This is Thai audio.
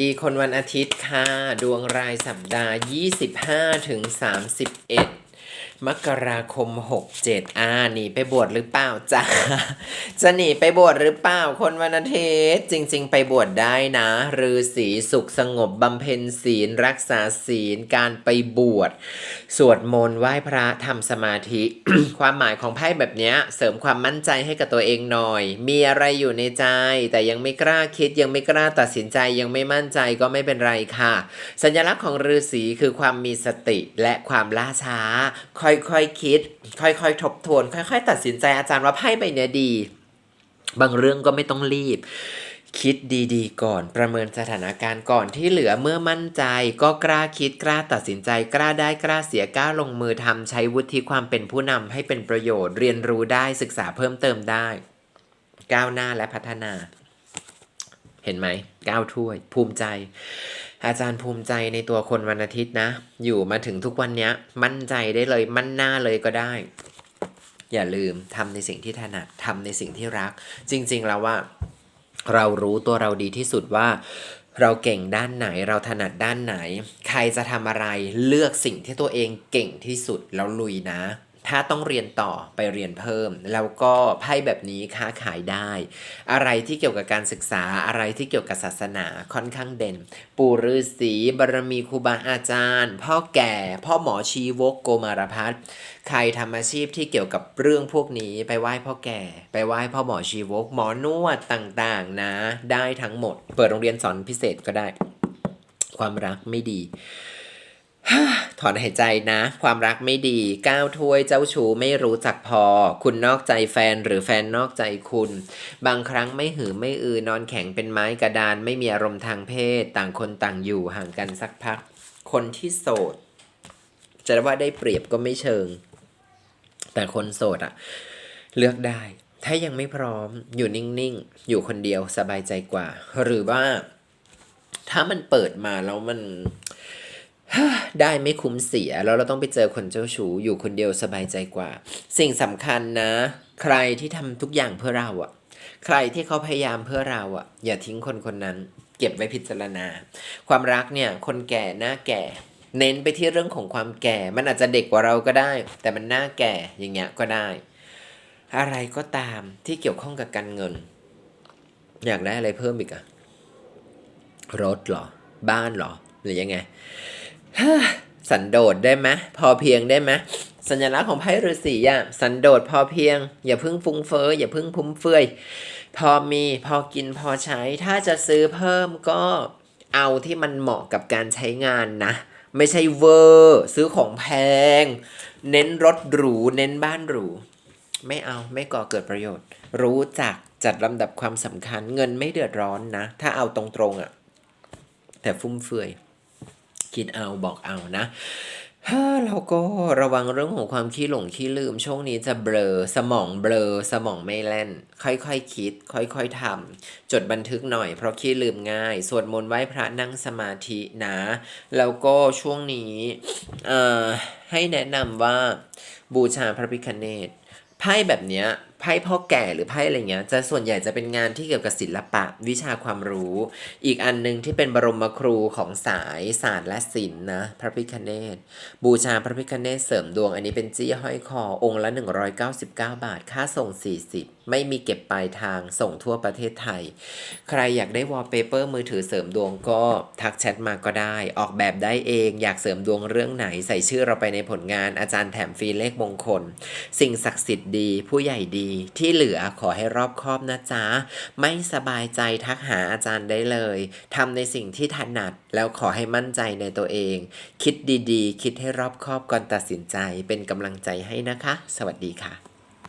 ดีคนวันอาทิตย์ค่ะ ดวงรายสัปดาห์ 25ถึง31 มกราคม 67อ่าหนีไปบวชหรือเปล่าจ๊ะจะหนีไปบวชหรือเปล่าคนวันอาทิตย์จริง ๆ ไปบวชได้นะฤาษีสุขสงบบำเพ็ญศีลรักษาศีลการไปบวชสวดมนต์ไหว้พระทำสมาธิ ความหมายของไพ่แบบนี้เสริมความมั่นใจให้กับตัวเองหน่อย มีอะไรอยู่ในใจ แต่ยังไม่กล้าคิดยังไม่กล้าตัดสินใจยังไม่มั่นใจก็ไม่เป็นไรค่ะ สัญลักษณ์ของฤาษีคือความมีสติและความล่าช้าคอย่อยๆคคิด ค่อยๆ ทบทวน ค่อย ๆ ตัดสินใจอาจารย์ว่าไพ่ใบเนี้ยดี บางเรื่องก็ไม่ต้องรีบ คิดดีๆ ก่อน ประเมินสถานการณ์ก่อนที่เหลือเมื่อมั่นใจ ก็กล้าคิดกล้าตัดสินใจกล้าได้กล้าเสียกล้าลงมือทำใช้วุฒิความเป็นผู้นำให้เป็นประโยชน์ เรียนรู้ได้ศึกษาเพิ่มเติมได้ ก้าวหน้าและพัฒนา เห็นไหมก้าวถ้วย ภูมิใจ อาจารย์ภูมิใจในตัวคนวันอาทิตย์นะ อยู่มาถึงทุกวันนี้มั่นใจได้เลยมั่นหน้าเลยก็ได้ อย่าลืมทำในสิ่งที่ถนัดทำในสิ่งที่รัก จริง ๆ แล้วว่า เรารู้ตัวเราดีที่สุดว่า เราเก่งด้านไหนเราถนัดด้านไหน ใครจะทำอะไรเลือกสิ่งที่ตัวเองเก่งที่สุดแล้วลุยนะ ถ้าต้องเรียนต่อไปเรียนเพิ่ม แล้วก็ไพ่แบบนี้ค้าขายได้ อะไรที่เกี่ยวกับการศึกษาอะไรที่เกี่ยวกับศาสนาค่อนข้างเด่น ปู่ฤาษีบารมีครูบาอาจารย์ พ่อแก่ พ่อหมอชีวกโกมารพัฒน์ใครทำอาชีพที่เกี่ยวกับเรื่องพวกนี้ไปไหว้พ่อแก่ ไปไหว้พ่อหมอชีวก หมอนวดต่างๆนะ ได้ทั้งหมด เปิดโรงเรียนสอนพิเศษก็ได้ ความรักไม่ดี ถอนหายใจนะ ความรักไม่ดีก้าวถ้วยเจ้าชู้ไม่รู้จักพอ คุณนอกใจแฟนหรือแฟนนอกใจคุณ บางครั้งไม่หือไม่อือนอนแข็งเป็นไม้กระดานไม่มีอารมณ์ทางเพศ ต่างคนต่างอยู่ห่างกันสักพัก คนที่โสด จะว่าได้เปรียบก็ไม่เชิง แต่คนโสดอะเลือกได้ ถ้ายังไม่พร้อมอยู่นิ่งๆ อยู่คนเดียวสบายใจกว่า หรือว่า ถ้ามันเปิดมาแล้วมัน ได้ไม่คุ้มเสียแล้วเราต้องไปเจอคนเจ้าชู้อยู่คนเดียวสบายใจกว่า สิ่งสำคัญนะ ใครที่ทำทุกอย่างเพื่อเราอะใครที่เขาพยายามเพื่อเราอะอย่าทิ้งคนคนนั้น เก็บไว้พิจารณา ความรักเนี่ยคนแก่หน้าแก่ เน้นไปที่เรื่องของความแก่ มันอาจจะเด็กกว่าเราก็ได้ แต่มันหน้าแก่อย่างเงี้ยก็ได้ อะไรก็ตามที่เกี่ยวข้องกับการเงิน อยากได้อะไรเพิ่มอีกอะรถหรอ บ้านหรอหรือยังไง สันโดษได้ไหมพอเพียงได้ไหมสัญลักษณ์ของไพ่ฤาษีอะสันโดษพอเพียง อย่าพิ่งฟุ้งเฟ้ออย่าพิ่งพุ่มเฟือยพอมีพอกินพอใช้ ถ้าจะซื้อเพิ่มก็เอาที่มันเหมาะกับการใช้งานนะ ไม่ใช่เวอร์ซื้อของแพง เน้นรถหรู เน้นบ้านหรู ไม่เอาไม่ก่อเกิดประโยชน์ รู้จักจัดลำดับความสำคัญเงินไม่เดือดร้อนนะ ถ้าเอาตรงๆอะ่ะ แต่ฟุ่มเฟือย คิดเอาบอกเอานะเราก็ระวังเรื่องของความขี้หลงขี้ลืม ช่วงนี้จะเบลอสมองเบลอสมองไม่แล่น ค่อยๆคคิด ค่อยๆทำจดบันทึกหน่อยเพราะขี้ลืมง่ายสวดมนต์ไหว้พระนั่งสมาธินะ แล้วก็ช่วงนี้ให้แนะนำว่าบูชาพระพิคเนตไพ่แบบเนี้ย ไพ่พ่อแก่หรือไพ่อะไรเงี้ยจะส่วนใหญ่จะเป็นงานที่เกี่ยวกับศิลปะวิชาความรู้ อีกอันนึงที่เป็นบรมครูของสายศาสตร์และศิลป์นะพระพิคเนตบูชาพระพิคเนตเสริมดวง อันนี้เป็นจี้ห้อยคอองค์ละ 199 บาท ค่าส่ง 40 ไม่มีเก็บปลายทางส่งทั่วประเทศไทย ใครอยากได้วอลเปเปอร์มือถือเสริมดวงก็ทักแชทมาก็ได้ ออกแบบได้เองอยากเสริมดวงเรื่องไหนใส่ชื่อเราไปในผลงานอาจารย์แถมฟรีเลขมงคล สิ่งศักดิ์สิทธิ์ดี ผู้ใหญ่ดีที่เหลือขอให้รอบคอบนะจ๊ะ ไม่สบายใจทักหาอาจารย์ได้เลยทำในสิ่งที่ถนัดแล้วขอให้มั่นใจในตัวเอง คิดดีๆ คิดให้รอบคอบก่อนตัดสินใจเป็นกำลังใจให้นะคะ สวัสดีค่ะ